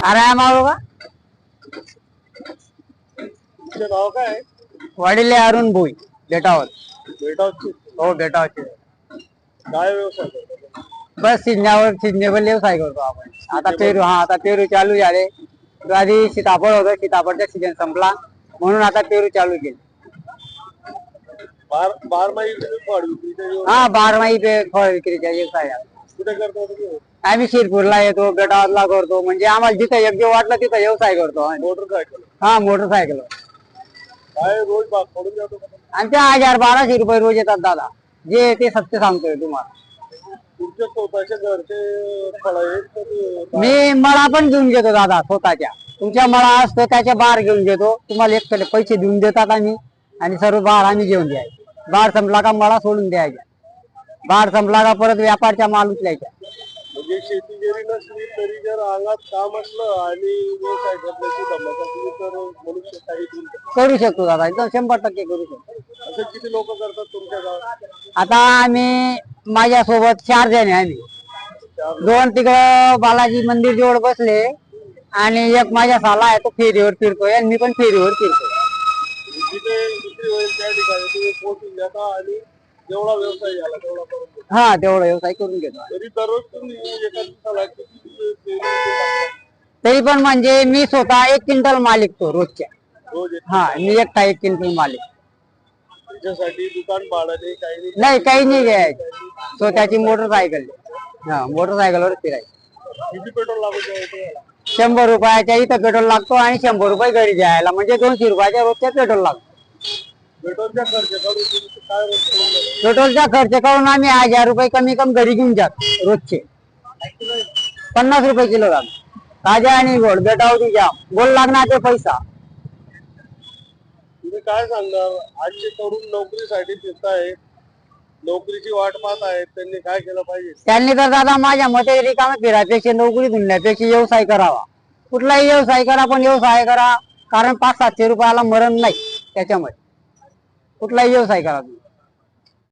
अरे का तुमचं नाव काय? आहे वडील आहे अरुण भोई बेटावर. बेटावरची? हो बेटावरचे. काय व्यवसाय करता? बस सिजण्यावर सिजनेबल व्यवसाय करतो आपण. आता पेरू हा आता पेरू चालू झाले. तर आधी सीताफळ होतं सीताफळचा सीजन संपला. म्हणून आता पेरू चालू केले. बार बारमाही तुम्ही फळ व्यवसाय हा बारमाही पे फळ विक्रीचा व्यवसाय आहे. कुठे करता तुम्ही? आम्ही शिरपूरला येतो बेटावरला करतो. म्हणजे आम्हाला जिथं योग्य वाटलं तिथं व्यवसाय करतो आम्ही. मोटरसायकल हा मोटरसायकल काय रोज भाग पडून जातो का? तुम्ही? आमच्या हजार बाराशे रुपये रोज येतात दादा. जे ते सत्य सांगतोय तुम्हाला. तुमच्या स्वतःच्या घरचे फळ आहेत का ते? मी मळा पण घेऊन घेतो दादा स्वतःच्या. तुमच्या मळा असतो त्याच्या बार घेऊन घेतो तुम्हाला एक तरी पैसे देऊन देतात आम्ही. आणि सर्व बार आम्ही घेऊन द्यायचे. बार संपला का मळा सोडून द्यायचा. बार संपला का परत व्यापारच्या माल उचलायच्या. म्हणजे शेती जरी नसली तरी जर अंगात काम असलं आणि व्यवसाय करण्याची धमक असली तर मनुष्य काही करू शकतो. करू शकतो दादा एकदम शंभर टक्के करू शकतो. असं किती लोक करतात तुमच्या गावात? आता आम्ही माझ्यासोबत चार जण आहे आम्ही. दोन तिकडं बालाजी मंदिर जवळ बसले आणि एक माझ्या साला आहे तो फेरीवर फिरतोय आणि मी पण फेरीवर फिरतोय. जिथे विक्री होईल त्या ठिकाणी तुम्ही पोहोचून जाता आणि जेवढा व्यवसाय झाला तेवढा करून. हा तेवढा व्यवसाय करून घेतो. तरी दररोज तुम्ही एका दिवसाला किती पेरू टाकता? तरी पण म्हणजे मी स्वतः एक क्विंटल माल विकतो रोजच्या. रोज हा मी एकटा एक क्विंटल माल विकतो. त्याच्यासाठी दुकान भाडं काही नाही नाही काही नाही घ्यायचं. स्वतःची मोटरसायकल हा मोटरसायकलवर फिरायचं. किती पेट्रोल लागू शंभर रुपयाच्या इथं पेट्रोल लागतो आणि शंभर रुपये घरी जायला म्हणजे दोनशे रुपयाच्या रोजच्या पेट्रोल लागतो. पेट्रोलच्या काय? पेट्रोलचा खर्च करून आम्ही हजार रुपये कमी कमी घरी घेऊन जातो रोजचे. पन्नास रुपये किलो जातो ताज्या आणि गोड बेटावती जाम गोड लागणार ते पैसा. तुम्ही काय सांगणार? आजचे तरुण नोकरीसाठी फिरतायत नोकरीची वाट पाहत आहेत. त्यांनी काय केलं पाहिजे? त्यांनी तर दादा माझ्या मते रिकामे फिरायपेक्षा नोकरी धुंडण्यापेक्षा व्यवसाय करावा. कुठलाही व्यवसाय करा पण व्यवसाय करा. कारण पाच सातशे रुपयाला मरण नाही त्याच्यामध्ये. कुठलाही व्यवसाय करा तुम्ही.